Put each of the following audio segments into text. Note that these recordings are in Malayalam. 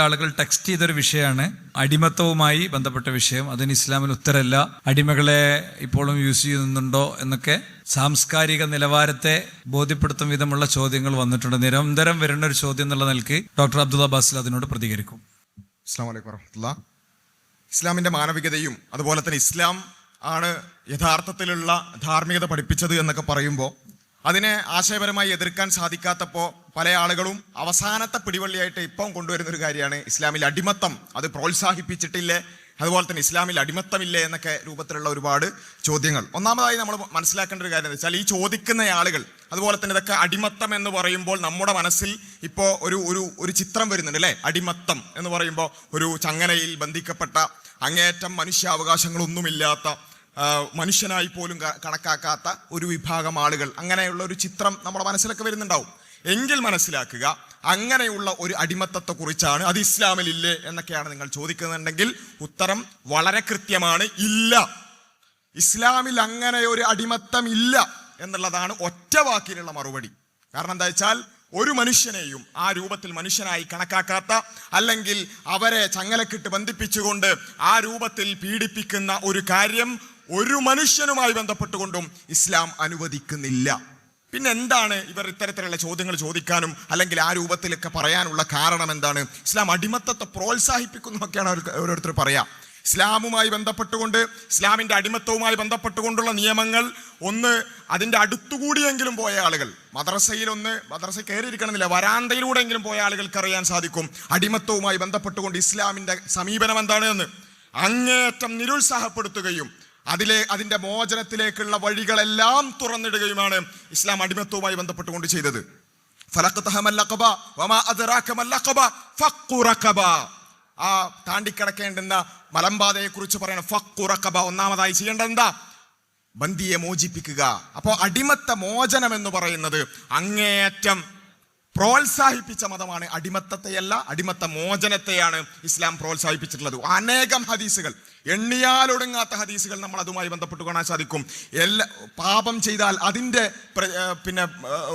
ആളുകൾ ടെക്സ്റ്റ് ചെയ്തൊരു വിഷയമാണ്. അടിമത്തവുമായി ബന്ധപ്പെട്ട വിഷയം. അതിന് ഇസ്ലാമിൽ ഉത്തരല്ല. അടിമകളെ ഇപ്പോഴും യൂസ് ചെയ്യുന്നുണ്ടോ എന്നൊക്കെ സാംസ്കാരിക നിലവാരത്തെ ബോധ്യപ്പെടുത്തും വിധമുള്ള ചോദ്യങ്ങൾ വന്നിട്ടുണ്ട്. നിരന്തരം വരുന്ന ഒരു ചോദ്യം എന്നുള്ള നിലയ്ക്ക് ഡോക്ടർ അബ്ദുള്ള ബാസിൽ അതിനോട് പ്രതികരിക്കും. ഇസ്ലാമിന്റെ മാനവികതയും അതുപോലെ തന്നെ ഇസ്ലാം ആണ് യഥാർത്ഥത്തിലുള്ള ധാർമ്മികത പഠിപ്പിച്ചത് എന്നൊക്കെ പറയുമ്പോൾ അതിനെ ആശയപരമായി എതിർക്കാൻ സാധിക്കാത്തപ്പോൾ പല ആളുകളും അവസാനത്തെ പിടിവള്ളിയായിട്ട് ഇപ്പം കൊണ്ടുവരുന്ന ഒരു കാര്യമാണ് ഇസ്ലാമിൽ അടിമത്തം. അത് പ്രോത്സാഹിപ്പിച്ചിട്ടില്ലേ. അതുപോലെ തന്നെ ഇസ്ലാമിൽ അടിമത്തമില്ലേ എന്നൊക്കെ രൂപത്തിലുള്ള ഒരുപാട് ചോദ്യങ്ങൾ. ഒന്നാമതായി നമ്മൾ മനസ്സിലാക്കേണ്ട ഒരു കാര്യം എന്ന് വെച്ചാൽ ഈ ചോദിക്കുന്ന ആളുകൾ അതുപോലെ തന്നെ ഇതൊക്കെ അടിമത്തം എന്ന് പറയുമ്പോൾ നമ്മുടെ മനസ്സിൽ ഇപ്പോൾ ഒരു ഒരു ഒരു ചിത്രം വരുന്നുണ്ട് അല്ലേ? അടിമത്തം എന്ന് പറയുമ്പോൾ ഒരു ചങ്ങലയിൽ ബന്ധിക്കപ്പെട്ട അങ്ങേറ്റം മനുഷ്യാവകാശങ്ങളൊന്നുമില്ലാത്ത മനുഷ്യനായി പോലും കണക്കാക്കാത്ത ഒരു വിഭാഗം ആളുകൾ. അങ്ങനെയുള്ള ഒരു ചിത്രം നമ്മുടെ മനസ്സിലൊക്കെ വരുന്നുണ്ടാവും. എങ്കിൽ മനസ്സിലാക്കുക അങ്ങനെയുള്ള ഒരു അടിമത്തത്തെക്കുറിച്ചാണ് അത് ഇസ്ലാമിലില്ലേ എന്നൊക്കെയാണ് നിങ്ങൾ ചോദിക്കുന്നുണ്ടെങ്കിൽ ഉത്തരം വളരെ കൃത്യമാണ്. ഇല്ല. ഇസ്ലാമിൽ അങ്ങനെ ഒരു അടിമത്തം ഇല്ല എന്നുള്ളതാണ് ഒറ്റ വാക്കിലുള്ള മറുപടി. കാരണം എന്താ വെച്ചാൽ ഒരു മനുഷ്യനെയും ആ രൂപത്തിൽ മനുഷ്യനായി കണക്കാക്കാത്ത അല്ലെങ്കിൽ അവരെ ചങ്ങലക്കിട്ട് ബന്ധിപ്പിച്ചുകൊണ്ട് ആ രൂപത്തിൽ പീഡിപ്പിക്കുന്ന ഒരു കാര്യം ഒരു മനുഷ്യനുമായി ബന്ധപ്പെട്ടുകൊണ്ടും ഇസ്ലാം അനുവദിക്കുന്നില്ല. പിന്നെ എന്താണ് ഇവർ ഇത്തരത്തിലുള്ള ചോദ്യങ്ങൾ ചോദിക്കാനും അല്ലെങ്കിൽ ആ രൂപത്തിലൊക്കെ പറയാനുള്ള കാരണം എന്താണ്? ഇസ്ലാം അടിമത്തത്തെ പ്രോത്സാഹിപ്പിക്കുന്നു ഒക്കെയാണ് അവർ ഓരോരുത്തർ പറയാം. ഇസ്ലാമുമായി ബന്ധപ്പെട്ടുകൊണ്ട് ഇസ്ലാമിന്റെ അടിമത്തവുമായി ബന്ധപ്പെട്ടുകൊണ്ടുള്ള നിയമങ്ങൾ ഒന്ന് അതിന്റെ അടുത്തുകൂടിയെങ്കിലും പോയ ആളുകൾ മദ്രസയിൽ ഒന്ന് മദ്രസ കയറിയിരിക്കണമെന്നില്ല വരാന്തയിലൂടെയെങ്കിലും പോയ ആളുകൾക്ക് അറിയാൻ സാധിക്കും. അടിമത്തവുമായി ബന്ധപ്പെട്ടുകൊണ്ട് ഇസ്ലാമിന്റെ സമീപനം എന്താണ് എന്ന്? അങ്ങേയറ്റം നിരുത്സാഹപ്പെടുത്തുകയും അതിലെ അതിന്റെ മോചനത്തിലേക്കുള്ള വഴികളെല്ലാം തുറന്നിടുകയുമാണ് ഇസ്ലാം അടിമത്തവുമായി ബന്ധപ്പെട്ടുകൊണ്ട് ചെയ്തത്. ആ താണ്ടിക്കിടക്കേണ്ടുന്ന മലമ്പാതയെ കുറിച്ച് പറയണം ഫക്കുറക്കബ ഒന്നാമതായി ചെയ്യേണ്ടത് എന്താ? ബന്ദിയെ മോചിപ്പിക്കുക. അപ്പോൾ അടിമത്ത മോചനം എന്ന് പറയുന്നത് അങ്ങേയറ്റം പ്രോത്സാഹിപ്പിച്ച മതമാണ്. അടിമത്തത്തെയല്ല അടിമത്ത മോചനത്തെയാണ് ഇസ്ലാം പ്രോത്സാഹിപ്പിച്ചിട്ടുള്ളത്. അനേകം ഹദീസുകൾ. എണ്ണിയാലൊടുങ്ങാത്ത ഹദീസുകൾ നമ്മൾ അതുമായി ബന്ധപ്പെട്ട് കാണാൻ സാധിക്കും. എല്ലാ പാപം ചെയ്താൽ അതിന്റെ പിന്നെ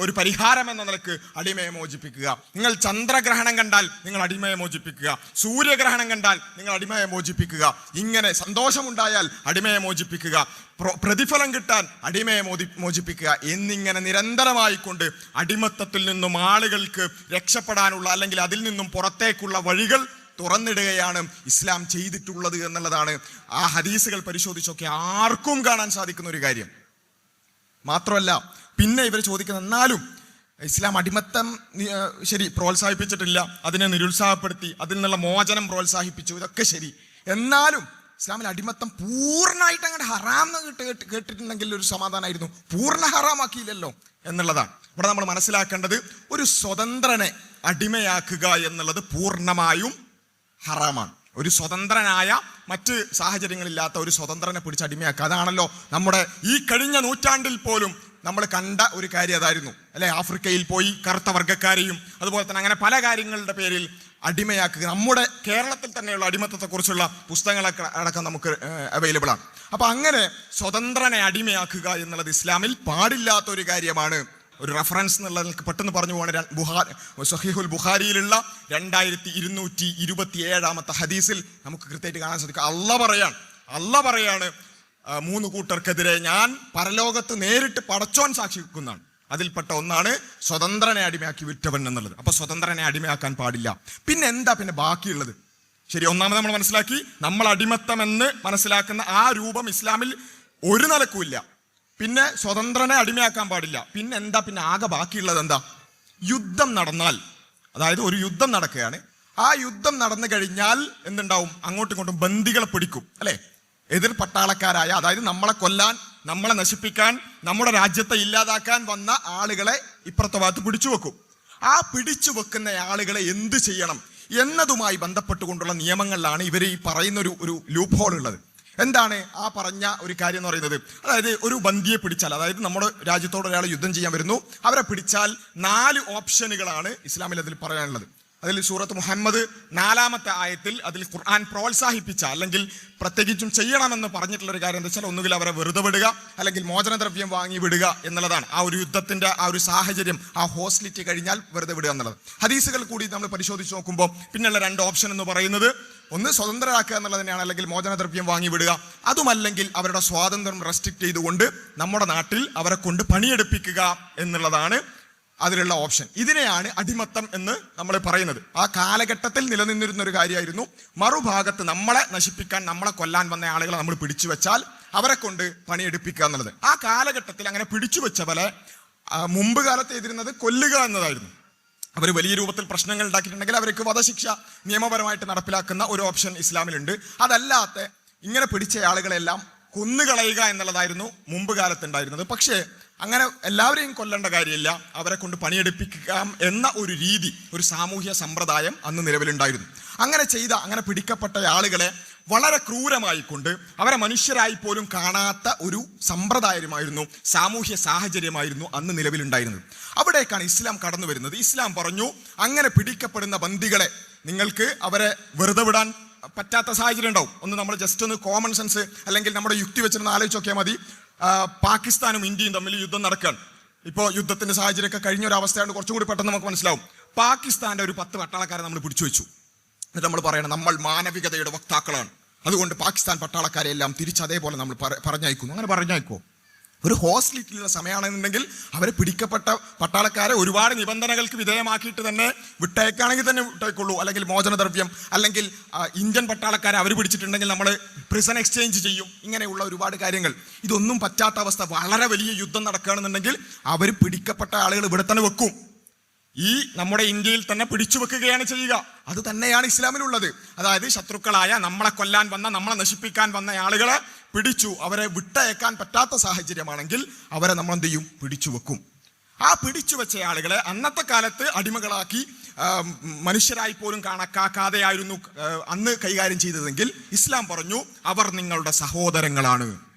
ഒരു പരിഹാരം എന്ന നിലയ്ക്ക് അടിമയെ മോചിപ്പിക്കുക. നിങ്ങൾ ചന്ദ്രഗ്രഹണം കണ്ടാൽ നിങ്ങൾ അടിമയെ മോചിപ്പിക്കുക. സൂര്യഗ്രഹണം കണ്ടാൽ നിങ്ങൾ അടിമയെ മോചിപ്പിക്കുക. ഇങ്ങനെ സന്തോഷമുണ്ടായാൽ അടിമയെ മോചിപ്പിക്കുക. പ്രതിഫലം കിട്ടാൻ അടിമയെ മോദി മോചിപ്പിക്കുക. എന്നിങ്ങനെ നിരന്തരമായിക്കൊണ്ട് അടിമത്തത്തിൽ നിന്നും ആളുകൾക്ക് രക്ഷപ്പെടാനുള്ള അല്ലെങ്കിൽ അതിൽ നിന്നും പുറത്തേക്കുള്ള വഴികൾ തുറന്നിടുകയാണ് ഇസ്ലാം ചെയ്തിട്ടുള്ളത് എന്നുള്ളതാണ്. ആ ഹദീസുകൾ പരിശോധിച്ചൊക്കെ ആർക്കും കാണാൻ സാധിക്കുന്ന ഒരു കാര്യം. മാത്രമല്ല പിന്നെ ഇവർ ചോദിക്കുന്ന എന്നാലും ഇസ്ലാം അടിമത്തം ശരി പ്രോത്സാഹിപ്പിച്ചിട്ടില്ല അതിനെ നിരുത്സാഹപ്പെടുത്തി അതിൽ നിന്നുള്ള മോചനം പ്രോത്സാഹിപ്പിച്ചു ഇതൊക്കെ ശരി. എന്നാലും ഇസ്ലാമിൽ അടിമത്തം പൂർണമായിട്ട് അങ്ങോട്ട് ഹറാം കേട്ട് കേട്ടിട്ടുണ്ടെങ്കിൽ ഒരു സമാധാനമായിരുന്നു പൂർണ ഹറാമാക്കിയില്ലല്ലോ എന്നുള്ളതാണ്. ഇവിടെ നമ്മൾ മനസ്സിലാക്കേണ്ടത് ഒരു സ്വതന്ത്രനെ അടിമയാക്കുക എന്നുള്ളത് പൂർണമായും ഹറാമാണ്. ഒരു സ്വതന്ത്രനായ മറ്റ് സാഹചര്യങ്ങളില്ലാത്ത ഒരു സ്വതന്ത്രനെ പിടിച്ച് അടിമയാക്കുക. അതാണല്ലോ നമ്മുടെ ഈ കഴിഞ്ഞ നൂറ്റാണ്ടിൽ പോലും നമ്മൾ കണ്ട ഒരു കാര്യം അതായിരുന്നു. അല്ലെ? ആഫ്രിക്കയിൽ പോയി കറുത്ത വർഗക്കാരെയും അതുപോലെ തന്നെ അങ്ങനെ പല കാര്യങ്ങളുടെ പേരിൽ അടിമയാക്കുക. നമ്മുടെ കേരളത്തിൽ തന്നെയുള്ള അടിമത്തത്തെക്കുറിച്ചുള്ള പുസ്തകങ്ങളൊക്കെ അടക്കം നമുക്ക് അവൈലബിൾ ആണ്. അപ്പൊ അങ്ങനെ സ്വതന്ത്രനെ അടിമയാക്കുക എന്നുള്ളത് ഇസ്ലാമിൽ പാടില്ലാത്ത ഒരു കാര്യമാണ് ഒരു റെഫറൻസ് എന്നുള്ള നിങ്ങൾക്ക് പെട്ടെന്ന് പറഞ്ഞു പോകണ. ബുഹാർ സഹീഹുൽ ബുഹാരിയിലുള്ള രണ്ടായിരത്തി ഇരുന്നൂറ്റി ഇരുപത്തി ഏഴാമത്തെ ഹദീസിൽ നമുക്ക് കൃത്യമായിട്ട് കാണാൻ സാധിക്കും. അല്ല പറയാണ്. അല്ല പറയാണ് മൂന്ന് കൂട്ടർക്കെതിരെ ഞാൻ പരലോകത്ത് നേരിട്ട് പടച്ചോൻ സാക്ഷിക്കുന്നതാണ്. അതിൽപ്പെട്ട ഒന്നാണ് സ്വതന്ത്രനെ അടിമയാക്കി വിറ്റവൻ എന്നുള്ളത്. അപ്പൊ സ്വതന്ത്രനെ അടിമയാക്കാൻ പാടില്ല. പിന്നെ എന്താ പിന്നെ ബാക്കിയുള്ളത്? ശരി ഒന്നാമത് നമ്മൾ മനസ്സിലാക്കി. നമ്മൾ അടിമത്തം എന്ന് മനസ്സിലാക്കുന്ന ആ രൂപം ഇസ്ലാമിൽ ഒരു നിലക്കുമില്ല. പിന്നെ സ്വതന്ത്രനെ അടിമയാക്കാൻ പാടില്ല. പിന്നെ എന്താ? പിന്നെ ആകെ ബാക്കിയുള്ളത് എന്താ? യുദ്ധം നടന്നാൽ. അതായത് ഒരു യുദ്ധം നടക്കുകയാണ്. ആ യുദ്ധം നടന്നു കഴിഞ്ഞാൽ എന്തുണ്ടാവും? അങ്ങോട്ടും ഇങ്ങോട്ടും ബന്ദികളെ പിടിക്കും. അല്ലെ? എതിർ പട്ടാളക്കാരായ അതായത് നമ്മളെ കൊല്ലാൻ നമ്മളെ നശിപ്പിക്കാൻ നമ്മുടെ രാജ്യത്തെ ഇല്ലാതാക്കാൻ വന്ന ആളുകളെ ഇപ്പുറത്തെ ഭാഗത്ത് പിടിച്ചു വെക്കും. ആ പിടിച്ചു വെക്കുന്ന ആളുകളെ എന്ത് ചെയ്യണം? എന്നതുമായി ബന്ധപ്പെട്ടുകൊണ്ടുള്ള നിയമങ്ങളിലാണ് ഇവർ ഈ പറയുന്നൊരു ഒരു ലൂപ്പ് ഹോൾ ഉള്ളത് എന്താണ് ആ പറഞ്ഞ ഒരു കാര്യം എന്ന് പറയുന്നത്? അതായത് ഒരു ബന്ദിയെ പിടിച്ചാൽ അതായത് നമ്മുടെ രാജ്യത്തോട് ഒരാൾ യുദ്ധം ചെയ്യാൻ വരുന്നു അവരെ പിടിച്ചാൽ നാല് ഓപ്ഷനുകളാണ് ഇസ്ലാമിൽ അതിൽ പറയാനുള്ളത്. അതിൽ സൂറത്ത് മുഹമ്മദ് നാലാമത്തെ ആയത്തിൽ അതിൽ ഖുർആൻ പ്രോത്സാഹിപ്പിച്ച അല്ലെങ്കിൽ പ്രത്യേകിച്ചും ചെയ്യണമെന്ന് പറഞ്ഞിട്ടുള്ള ഒരു കാര്യം എന്താ വെച്ചാൽ ഒന്നുകിൽ അവരെ വെറുതെ വിടുക അല്ലെങ്കിൽ മോചനദ്രവ്യം വാങ്ങി വിടുക എന്നുള്ളതാണ്. ആ ഒരു യുദ്ധത്തിന്റെ ആ ഒരു സാഹചര്യം ആ ഹോസ്റ്റിലിറ്റി കഴിഞ്ഞാൽ വെറുതെ വിടുക എന്നുള്ളത്. ഹദീസുകൾ കൂടി നമ്മൾ പരിശോധിച്ച് നോക്കുമ്പോൾ പിന്നെയുള്ള രണ്ട് ഓപ്ഷൻ എന്ന് പറയുന്നത് ഒന്ന് സ്വതന്ത്രരാക്കുക എന്നുള്ളത് തന്നെയാണ് അല്ലെങ്കിൽ മോചനദ്രവ്യം വാങ്ങി വിടുക. അതുമല്ലെങ്കിൽ അവരുടെ സ്വാതന്ത്ര്യം റെസ്ട്രിക്ട് ചെയ്തുകൊണ്ട് നമ്മുടെ നാട്ടിൽ അവരെ കൊണ്ട് പണിയെടുപ്പിക്കുക എന്നുള്ളതാണ് അതിലുള്ള ഓപ്ഷൻ. ഇതിനെയാണ് അടിമത്തം എന്ന് നമ്മൾ പറയുന്നത്. ആ കാലഘട്ടത്തിൽ നിലനിന്നിരുന്ന ഒരു കാര്യമായിരുന്നു മറുഭാഗത്ത് നമ്മളെ നശിപ്പിക്കാൻ നമ്മളെ കൊല്ലാൻ വന്ന ആളുകളെ നമ്മൾ പിടിച്ചു വെച്ചാൽ അവരെ കൊണ്ട് പണിയെടുപ്പിക്കുക എന്നുള്ളത്. ആ കാലഘട്ടത്തിൽ അങ്ങനെ പിടിച്ചു വെച്ചവരെ മുമ്പ് കാലത്ത് എതിരുന്നത് കൊല്ലുക എന്നതായിരുന്നു. അവർ വലിയ രൂപത്തിൽ പ്രശ്നങ്ങൾ ഉണ്ടാക്കിയിട്ടുണ്ടെങ്കിൽ അവർക്ക് വധശിക്ഷ നിയമപരമായിട്ട് നടപ്പിലാക്കുന്ന ഒരു ഓപ്ഷൻ ഇസ്ലാമിലുണ്ട്. അതല്ലാത്ത ഇങ്ങനെ പിടിച്ച ആളുകളെല്ലാം കൊന്നുകളയുക എന്നുള്ളതായിരുന്നു മുമ്പ് കാലത്തുണ്ടായിരുന്നത്. പക്ഷേ അങ്ങനെ എല്ലാവരെയും കൊല്ലേണ്ട കാര്യമില്ല. അവരെ കൊണ്ട് പണിയെടുപ്പിക്കാം എന്ന ഒരു രീതി ഒരു സാമൂഹ്യ സമ്പ്രദായം അന്ന് നിലവിലുണ്ടായിരുന്നു. അങ്ങനെ ചെയ്ത അങ്ങനെ പിടിക്കപ്പെട്ട ആളുകളെ വളരെ ക്രൂരമായി കൊണ്ട് അവരെ മനുഷ്യരായി പോലും കാണാത്ത ഒരു സമ്പ്രദായമായിരുന്നു സാമൂഹ്യ സാഹചര്യമായിരുന്നു അന്ന് നിലവിലുണ്ടായിരുന്നത്. അവിടേക്കാണ് ഇസ്ലാം കടന്നു വരുന്നത് ഇസ്ലാം പറഞ്ഞു അങ്ങനെ പിടിക്കപ്പെടുന്ന ബന്ദികളെ നിങ്ങൾക്ക് അവരെ വെറുതെ വിടാൻ പറ്റാത്ത സാഹചര്യം ഉണ്ടാവും. ഒന്ന് നമ്മൾ ജസ്റ്റ് ഒന്ന് കോമൺ സെൻസ് അല്ലെങ്കിൽ നമ്മുടെ യുക്തി വെച്ചിരുന്ന് ആലോചിച്ച് നോക്കിയാൽ മതി. പാകിസ്ഥാനും ഇന്ത്യയും തമ്മിൽ യുദ്ധം നടക്കുകയാണ് ഇപ്പോൾ യുദ്ധത്തിന്റെ സാഹചര്യമൊക്കെ കഴിഞ്ഞ ഒരു അവസ്ഥയാണ് കുറച്ചും കൂടി പെട്ടെന്ന് നമുക്ക് മനസ്സിലാവും. പാകിസ്ഥാന്റെ ഒരു പത്ത് പട്ടാളക്കാരെ നമ്മൾ പിടിച്ചു വെച്ചു. എന്നിട്ട് നമ്മൾ പറയണം നമ്മൾ മാനവികതയുടെ വക്താക്കളാണ്. അതുകൊണ്ട് പാകിസ്ഥാൻ പട്ടാളക്കാരെ എല്ലാം തിരിച്ച് അതേപോലെ നമ്മൾ പറ- പറഞ്ഞയക്കുന്നു. അങ്ങനെ പറഞ്ഞയക്കുമോ ഒരു ഹോസ്റ്റിലിറ്റിയുള്ള സമയമാണെന്നുണ്ടെങ്കിൽ അവരെ പിടിക്കപ്പെട്ട പട്ടാളക്കാരെ ഒരുപാട് നിബന്ധനകൾക്ക് വിധേയമാക്കിയിട്ട് തന്നെ വിട്ടയക്കാണെങ്കിൽ തന്നെ വിട്ടയക്കുള്ളൂ. അല്ലെങ്കിൽ മോചനദ്രവ്യം അല്ലെങ്കിൽ ഇന്ത്യൻ പട്ടാളക്കാരെ അവർ പിടിച്ചിട്ടുണ്ടെങ്കിൽ നമ്മൾ പ്രിസൺ എക്സ്ചേഞ്ച് ചെയ്യും. ഇങ്ങനെയുള്ള ഒരുപാട് കാര്യങ്ങൾ. ഇതൊന്നും പറ്റാത്ത അവസ്ഥ. വളരെ വലിയ യുദ്ധം നടക്കുകയാണെന്നുണ്ടെങ്കിൽ അവർ പിടിക്കപ്പെട്ട ആളുകൾ ഇവിടെ തന്നെ വെക്കും. ഈ നമ്മുടെ ഇന്ത്യയിൽ തന്നെ പിടിച്ചു വെക്കുകയാണ് ചെയ്യുക. അത് തന്നെയാണ് ഇസ്ലാമിലുള്ളത്. അതായത് ശത്രുക്കളായ നമ്മളെ കൊല്ലാൻ വന്ന നമ്മളെ നശിപ്പിക്കാൻ വന്ന ആളുകളെ പിടിച്ചു അവരെ വിട്ടയക്കാൻ പറ്റാത്ത സാഹചര്യമാണെങ്കിൽ അവരെ നമ്മൾ എന്ത് ചെയ്യും? പിടിച്ചു വെക്കും. ആ പിടിച്ചു വെച്ച ആളുകളെ അന്നത്തെ കാലത്ത് അടിമകളാക്കി മനുഷ്യരായി പോലും കണക്കാക്കാതെയായിരുന്നു അന്ന് കൈകാര്യം ചെയ്തതെങ്കിൽ ഇസ്ലാം പറഞ്ഞു അവർ നിങ്ങളുടെ സഹോദരങ്ങളാണ്.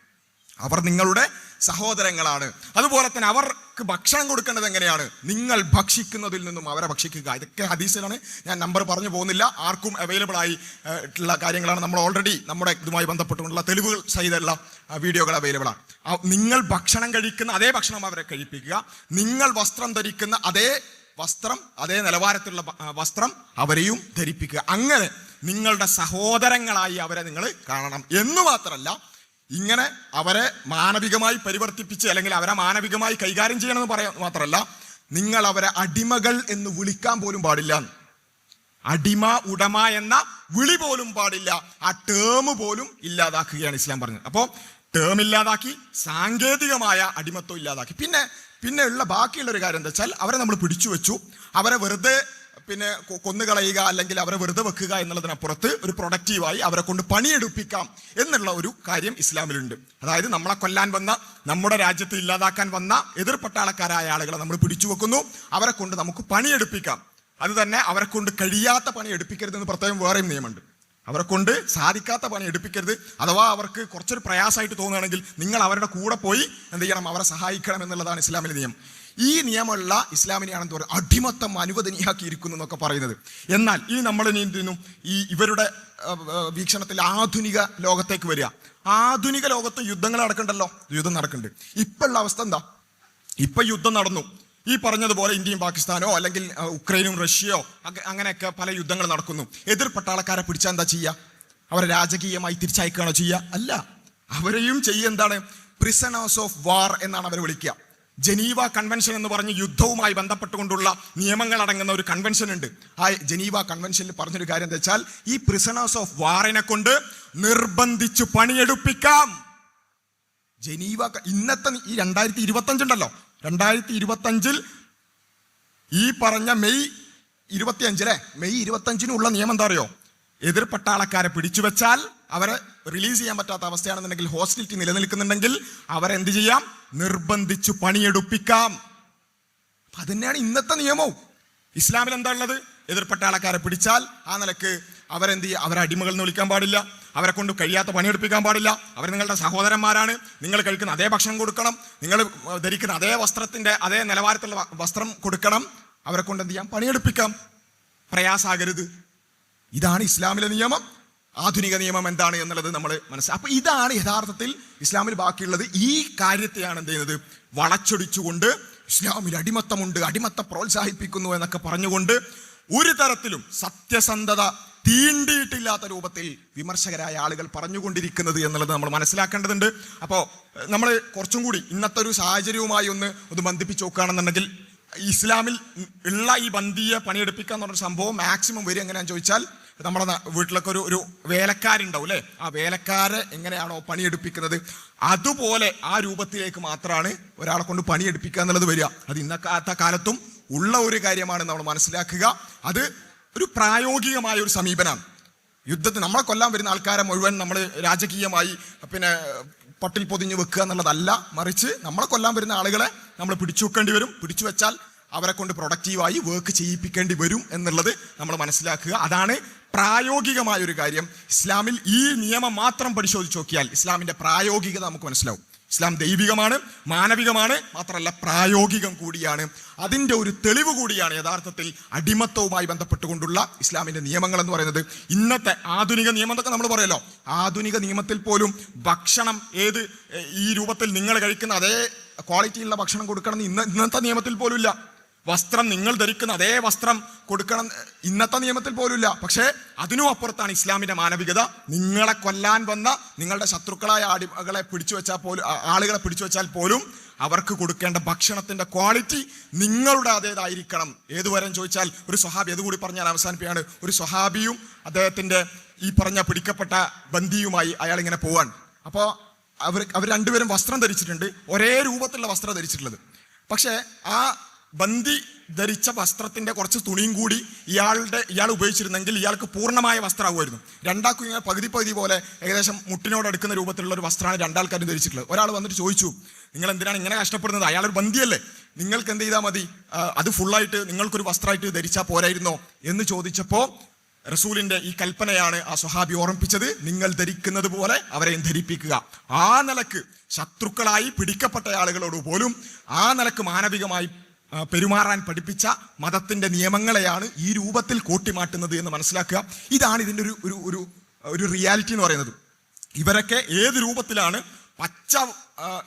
അവർ നിങ്ങളുടെ സഹോദരങ്ങളാണ്. അതുപോലെ തന്നെ അവർക്ക് ഭക്ഷണം കൊടുക്കേണ്ടത് എങ്ങനെയാണ്? നിങ്ങൾ ഭക്ഷിക്കുന്നതിൽ നിന്നും അവരെ ഭക്ഷിക്കുക. ഇതൊക്കെ ഹദീസിലാണ്. ഞാൻ നമ്പർ പറഞ്ഞു പോകുന്നില്ല. ആർക്കും അവൈലബിൾ ആയിട്ടുള്ള കാര്യങ്ങളാണ്. നമ്മൾ ഓൾറെഡി നമ്മുടെ ഇതുമായി ബന്ധപ്പെട്ടുകൊണ്ടുള്ള തെളിവുകൾ സഹിതമുള്ള വീഡിയോകൾ അവൈലബിൾ ആണ്. നിങ്ങൾ ഭക്ഷണം കഴിക്കുന്ന അതേ ഭക്ഷണം അവരെ കഴിപ്പിക്കുക. നിങ്ങൾ വസ്ത്രം ധരിക്കുന്ന അതേ വസ്ത്രം അതേ നിലവാരത്തിലുള്ള വസ്ത്രം അവരെയും ധരിപ്പിക്കുക. അങ്ങനെ നിങ്ങളുടെ സഹോദരങ്ങളായി അവരെ നിങ്ങൾ കാണണം. എന്ന് മാത്രമല്ല ഇങ്ങനെ അവരെ മാനവികമായി പരിവർത്തിപ്പിച്ച് അല്ലെങ്കിൽ അവരെ മാനവികമായി കൈകാര്യം ചെയ്യണമെന്ന് പറയാൻ മാത്രമല്ല നിങ്ങൾ അവരെ അടിമകൾ എന്ന് വിളിക്കാൻ പോലും പാടില്ല. അടിമ ഉടമ എന്ന വിളി പോലും പാടില്ല. ആ ടേം പോലും ഇല്ലാതാക്കുകയാണ് ഇസ്ലാം പറഞ്ഞത്. അപ്പോൾ ടേം ഇല്ലാതാക്കി സാങ്കേതികമായ അടിമത്വം ഇല്ലാതാക്കി. പിന്നെ പിന്നെ ഉള്ള ബാക്കിയുള്ള ഒരു കാര്യം എന്താ വെച്ചാൽ അവരെ നമ്മൾ പിടിച്ചു വെച്ചു അവരെ വെറുതെ പിന്നെ കൊന്നുകളയുക അല്ലെങ്കിൽ അവരെ വെറുതെ വെക്കുക എന്നുള്ളതിനപ്പുറത്ത് ഒരു പ്രൊഡക്റ്റീവായി അവരെ കൊണ്ട് പണിയെടുപ്പിക്കാം എന്നുള്ള ഒരു കാര്യം ഇസ്ലാമിലുണ്ട്. അതായത് നമ്മളെ കൊല്ലാൻ വന്ന നമ്മുടെ രാജ്യത്ത് ഇല്ലാതാക്കാൻ വന്ന എതിർ പട്ടാളക്കാരായ ആളുകളെ നമ്മൾ പിടിച്ചു വെക്കുന്നു. അവരെ കൊണ്ട് നമുക്ക് പണിയെടുപ്പിക്കാം. അത് തന്നെ അവരെ കൊണ്ട് കഴിയാത്ത പണി എടുപ്പിക്കരുത് എന്ന് പ്രത്യേകം വേറെയും നിയമമുണ്ട്. അവരെ കൊണ്ട് സാധിക്കാത്ത പണി എടുപ്പിക്കരുത്. അഥവാ അവർക്ക് കുറച്ചൊരു പ്രയാസമായിട്ട് തോന്നുകയാണെങ്കിൽ നിങ്ങൾ അവരുടെ കൂടെ പോയി എന്ത് ചെയ്യണം? അവരെ സഹായിക്കണം എന്നുള്ളതാണ് ഇസ്ലാമിലെ നിയമം. ഈ നിയമമുള്ള ഇസ്ലാമിനെയാണ് എന്താ പറയുക? അടിമത്തം അനുവദനീയാക്കിയിരിക്കുന്നു എന്നൊക്കെ പറയുന്നത്. എന്നാൽ ഈ നമ്മൾ നീന്തുന്നു ഈ ഇവരുടെ വീക്ഷണത്തിൽ ആധുനിക ലോകത്തേക്ക് വരിക. ആധുനിക ലോകത്ത് യുദ്ധങ്ങൾ നടക്കണ്ടല്ലോ? യുദ്ധം നടക്കുന്നുണ്ട് ഇപ്പോഴുള്ള അവസ്ഥ എന്താ? ഇപ്പൊ യുദ്ധം നടന്നു. ഈ പറഞ്ഞതുപോലെ ഇന്ത്യയും പാകിസ്ഥാനോ അല്ലെങ്കിൽ ഉക്രൈനും റഷ്യയോ അങ്ങനെയൊക്കെ പല യുദ്ധങ്ങൾ നടക്കുന്നു. എതിർ പട്ടാളക്കാരെ പിടിച്ചാൽ എന്താ ചെയ്യുക അവരെ രാജകീയമായി തിരിച്ചയക്കുകയാണോ ചെയ്യുക അല്ല. അവരെയും ചെയ്യുക എന്താണ്? പ്രിസണേഴ്സ് ഓഫ് വാർ എന്നാണ് അവരെ വിളിക്കുക. ജനീവ കൺവെൻഷൻ എന്ന് പറഞ്ഞ് യുദ്ധവുമായി ബന്ധപ്പെട്ടുകൊണ്ടുള്ള നിയമങ്ങൾ അടങ്ങുന്ന ഒരു കൺവെൻഷൻ ഉണ്ട്. ആ ജനീവ കൺവെൻഷനിൽ പറഞ്ഞൊരു കാര്യം എന്താ വെച്ചാൽ ഈ പ്രിസണേഴ്സ് ഓഫ് വാറിനെ കൊണ്ട് നിർബന്ധിച്ചു പണിയെടുപ്പിക്കാം. ജനീവ ഇന്നത്തെ ഈ രണ്ടായിരത്തി അഞ്ചുണ്ടല്ലോ രണ്ടായിരത്തി ഇരുപത്തി അഞ്ചിൽ ഈ പറഞ്ഞ മെയ് ഇരുപത്തി അഞ്ചിലെ മെയ് ഇരുപത്തി അഞ്ചിനുള്ള നിയമം എന്താ അറിയോ? എതിർ പിടിച്ചുവെച്ചാൽ പിടിച്ചു വെച്ചാൽ അവരെ റിലീസ് ചെയ്യാൻ പറ്റാത്ത അവസ്ഥയാണെന്നുണ്ടെങ്കിൽ ഹോസ്റ്റിലിറ്റി നിലനിൽക്കുന്നുണ്ടെങ്കിൽ അവരെന്ത് ചെയ്യാം? നിർബന്ധിച്ചു പണിയെടുപ്പിക്കാം. അത് തന്നെയാണ് ഇന്നത്തെ നിയമവും. ഇസ്ലാമിൽ എന്താ ഉള്ളത്? എതിർപ്പെട്ട ആൾക്കാരെ പിടിച്ചാൽ ആ നിലയ്ക്ക് അവരെന്ത് ചെയ്യുക അവരെ അടിമകൾ എന്ന് വിളിക്കാൻ പാടില്ല. അവരെ കൊണ്ട് കഴിയാത്ത പണിയെടുപ്പിക്കാൻ പാടില്ല. അവർ നിങ്ങളുടെ സഹോദരന്മാരാണ്. നിങ്ങൾ കഴിക്കുന്ന അതേ ഭക്ഷണം കൊടുക്കണം. നിങ്ങൾ ധരിക്കുന്ന അതേ വസ്ത്രത്തിന്റെ അതേ നിലവാരത്തിലുള്ള വസ്ത്രം കൊടുക്കണം. അവരെ കൊണ്ട് എന്ത് ചെയ്യാം? പണിയെടുപ്പിക്കാം. പ്രയാസാകരുത് ഇതാണ് ഇസ്ലാമിലെ നിയമം. ആധുനിക നിയമം എന്താണ് എന്നുള്ളത് നമ്മൾ മനസ്സിലാക്കി അപ്പൊ ഇതാണ് യഥാർത്ഥത്തിൽ ഇസ്ലാമിൽ ബാക്കിയുള്ളത്. ഈ കാര്യത്തെയാണ് എന്ത് ചെയ്യുന്നത്? വളച്ചൊടിച്ചുകൊണ്ട് ഇസ്ലാമിൽ അടിമത്തമുണ്ട് അടിമത്തം പ്രോത്സാഹിപ്പിക്കുന്നു എന്നൊക്കെ പറഞ്ഞുകൊണ്ട് ഒരു തരത്തിലും സത്യസന്ധത തീണ്ടിയിട്ടില്ലാത്ത രൂപത്തിൽ വിമർശകരായ ആളുകൾ പറഞ്ഞുകൊണ്ടിരിക്കുന്നത് എന്നുള്ളത് നമ്മൾ മനസ്സിലാക്കേണ്ടതുണ്ട്. അപ്പോൾ നമ്മൾ കുറച്ചും കൂടി ഇന്നത്തെ ഒരു സാഹചര്യവുമായി ഒന്ന് ഒന്ന് ബന്ധിപ്പിച്ച് നോക്കുകയാണെന്നുണ്ടെങ്കിൽ ഇസ്ലാമിൽ ഉള്ള ഈ ബന്ധിയെ പണിയെടുപ്പിക്കുക എന്ന് സംഭവം മാക്സിമം വരും എങ്ങനെയാണെന്ന് ചോദിച്ചാൽ നമ്മുടെ വീട്ടിലൊക്കെ ഒരു ഒരു വേലക്കാരുണ്ടാവും അല്ലേ ആ വേലക്കാരെ എങ്ങനെയാണോ പണിയെടുപ്പിക്കുന്നത്? അതുപോലെ ആ രൂപത്തിലേക്ക് മാത്രമാണ് ഒരാളെ കൊണ്ട് പണിയെടുപ്പിക്കുക എന്നുള്ളത് വരിക. അത് ഇന്നത്തെ കാലത്തും ഉള്ള ഒരു കാര്യമാണ് നമ്മൾ മനസ്സിലാക്കുക. അത് ഒരു പ്രായോഗികമായ ഒരു സമീപനമാണ്. യുദ്ധത്തിൽ നമ്മളെ കൊല്ലാൻ വരുന്ന ആൾക്കാരെ മുഴുവൻ നമ്മൾ രാജകീയമായി പിന്നെ പട്ടിൽ പൊതിഞ്ഞ് വെക്കുക എന്നുള്ളതല്ല. മറിച്ച് നമ്മളെ കൊല്ലാൻ വരുന്ന ആളുകളെ നമ്മൾ പിടിച്ചു വെക്കേണ്ടി വരും. പിടിച്ചു വെച്ചാൽ അവരെ കൊണ്ട് പ്രൊഡക്റ്റീവായി വർക്ക് ചെയ്യിപ്പിക്കേണ്ടി വരും എന്നുള്ളത് നമ്മൾ മനസ്സിലാക്കുക. അതാണ് പ്രായോഗികമായ ഒരു കാര്യം. ഇസ്ലാമിൽ ഈ നിയമം മാത്രം പരിശോധിച്ച് നോക്കിയാൽ ഇസ്ലാമിന്റെ പ്രായോഗികത നമുക്ക് മനസ്സിലാവും. ഇസ്ലാം ദൈവികമാണ് മാനവികമാണ് മാത്രമല്ല പ്രായോഗികം കൂടിയാണ്. അതിന്റെ ഒരു തെളിവ് കൂടിയാണ് യഥാർത്ഥത്തിൽ അടിമത്തവുമായി ബന്ധപ്പെട്ടുകൊണ്ടുള്ള ഇസ്ലാമിന്റെ നിയമങ്ങൾ എന്ന് പറയുന്നത്. ഇന്നത്തെ ആധുനിക നിയമം എന്നൊക്കെ നമ്മൾ പറയല്ലോ. ആധുനിക നിയമത്തിൽ പോലും ഭക്ഷണം ഏത് ഈ രൂപത്തിൽ നിങ്ങൾ കഴിക്കുന്ന അതേ ക്വാളിറ്റിയുള്ള ഭക്ഷണം കൊടുക്കണം എന്ന് ഇന്ന ഇന്നത്തെ നിയമത്തിൽ പോലും ഇല്ല വസ്ത്രം നിങ്ങൾ ധരിക്കുന്ന അതേ വസ്ത്രം കൊടുക്കണം. ഇന്നത്തെ നിയമത്തിൽ പോലുമില്ല. പക്ഷേ അതിനും അപ്പുറത്താണ് ഇസ്ലാമിന്റെ മാനവികത. നിങ്ങളെ കൊല്ലാൻ വന്ന നിങ്ങളുടെ ശത്രുക്കളായ ആടികളെ പിടിച്ചു വെച്ചാൽ പോലും ആളുകളെ പിടിച്ചു വെച്ചാൽ പോലും അവർക്ക് കൊടുക്കേണ്ട ഭക്ഷണത്തിന്റെ ക്വാളിറ്റി നിങ്ങളുടെ അതേതായിരിക്കണം. ഏതുവരെ ചോദിച്ചാൽ ഒരു സ്വഹാബി അതുകൂടി പറഞ്ഞാൽ അവസാനിപ്പിക്കുകയാണ്. ഒരു സ്വഹാബിയും അദ്ദേഹത്തിന്റെ ഈ പറഞ്ഞ പിടിക്കപ്പെട്ട ബന്ദിയുമായി അയാൾ ഇങ്ങനെ പോവാൻ. അപ്പോൾ അവർ അവർ രണ്ടുപേരും വസ്ത്രം ധരിച്ചിട്ടുണ്ട്. ഒരേ രൂപത്തിലുള്ള വസ്ത്രം ധരിച്ചിട്ടുള്ളത്. പക്ഷേ ആ ബന്ദി ധരിച്ച വസ്ത്രത്തിന്റെ കുറച്ച് തുണിയും കൂടി ഇയാളുടെ ഇയാൾ ഉപയോഗിച്ചിരുന്നെങ്കിൽ ഇയാൾക്ക് പൂർണമായ വസ്ത്രമാകുമായിരുന്നു രണ്ടാൾക്കും ഇങ്ങനെ പകുതി പകുതി പോലെ ഏകദേശം മുട്ടിനോട് അടുക്കുന്ന രൂപത്തിലുള്ള ഒരു വസ്ത്രമാണ് രണ്ടാൾക്കാരും ധരിച്ചിട്ടുള്ളത്. ഒരാൾ വന്നിട്ട് ചോദിച്ചു നിങ്ങൾ എന്തിനാണ് ഇങ്ങനെ കഷ്ടപ്പെടുന്നത്? അയാളൊരു ബന്ധിയല്ലേ നിങ്ങൾക്ക് എന്ത് ചെയ്താൽ മതി? അത് ഫുള്ളായിട്ട് നിങ്ങൾക്കൊരു വസ്ത്രമായിട്ട് ധരിച്ചാൽ പോരായിരുന്നോ? എന്ന് ചോദിച്ചപ്പോൾ റസൂലിന്റെ ഈ കൽപ്പനയാണ് ആ സ്വഹാബി ഓർമ്മിപ്പിച്ചത്. നിങ്ങൾ ധരിക്കുന്നത് പോലെ അവരെയും ധരിപ്പിക്കുക. ആ നിലയ്ക്ക് ശത്രുക്കളായി പിടിക്കപ്പെട്ട ആളുകളോട് പോലും ആ നിലയ്ക്ക് മാനവികമായി പെരുമാറാൻ പഠിപ്പിച്ച മതത്തിന്റെ നിയമങ്ങളെയാണ് ഈ രൂപത്തിൽ കൂട്ടിമാറ്റുന്നത് എന്ന് മനസ്സിലാക്കുക. ഇതാണ് ഇതിന്റെ ഒരു ഒരു ഒരു ഒരു റിയാലിറ്റി എന്ന് പറയുന്നത്. ഇവരൊക്കെ ഏത് രൂപത്തിലാണ് പച്ച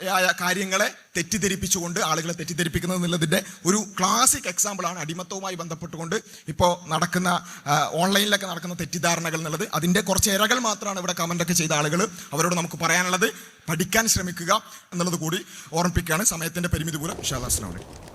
ആയ കാര്യങ്ങളെ തെറ്റിദ്ധരിപ്പിച്ചുകൊണ്ട് ആളുകളെ തെറ്റിദ്ധരിപ്പിക്കുന്നത് എന്നുള്ളതിന്റെ ഒരു ക്ലാസിക് എക്സാമ്പിളാണ് അടിമത്തവുമായി ബന്ധപ്പെട്ടുകൊണ്ട് ഇപ്പോൾ നടക്കുന്ന ഓൺലൈനിലൊക്കെ നടക്കുന്ന തെറ്റിദ്ധാരണകൾ എന്നുള്ളത്. അതിന്റെ കുറച്ച് ഇരകൾ മാത്രമാണ് ഇവിടെ കമന്റൊക്കെ ചെയ്ത ആളുകൾ. അവരോട് നമുക്ക് പറയാനുള്ളത് പഠിക്കാൻ ശ്രമിക്കുക എന്നുള്ളത് കൂടി ഓർമ്മിപ്പിക്കുകയാണ്. സമയത്തിന്റെ പരിമിതി അസ്സലാമു അലൈക്കും.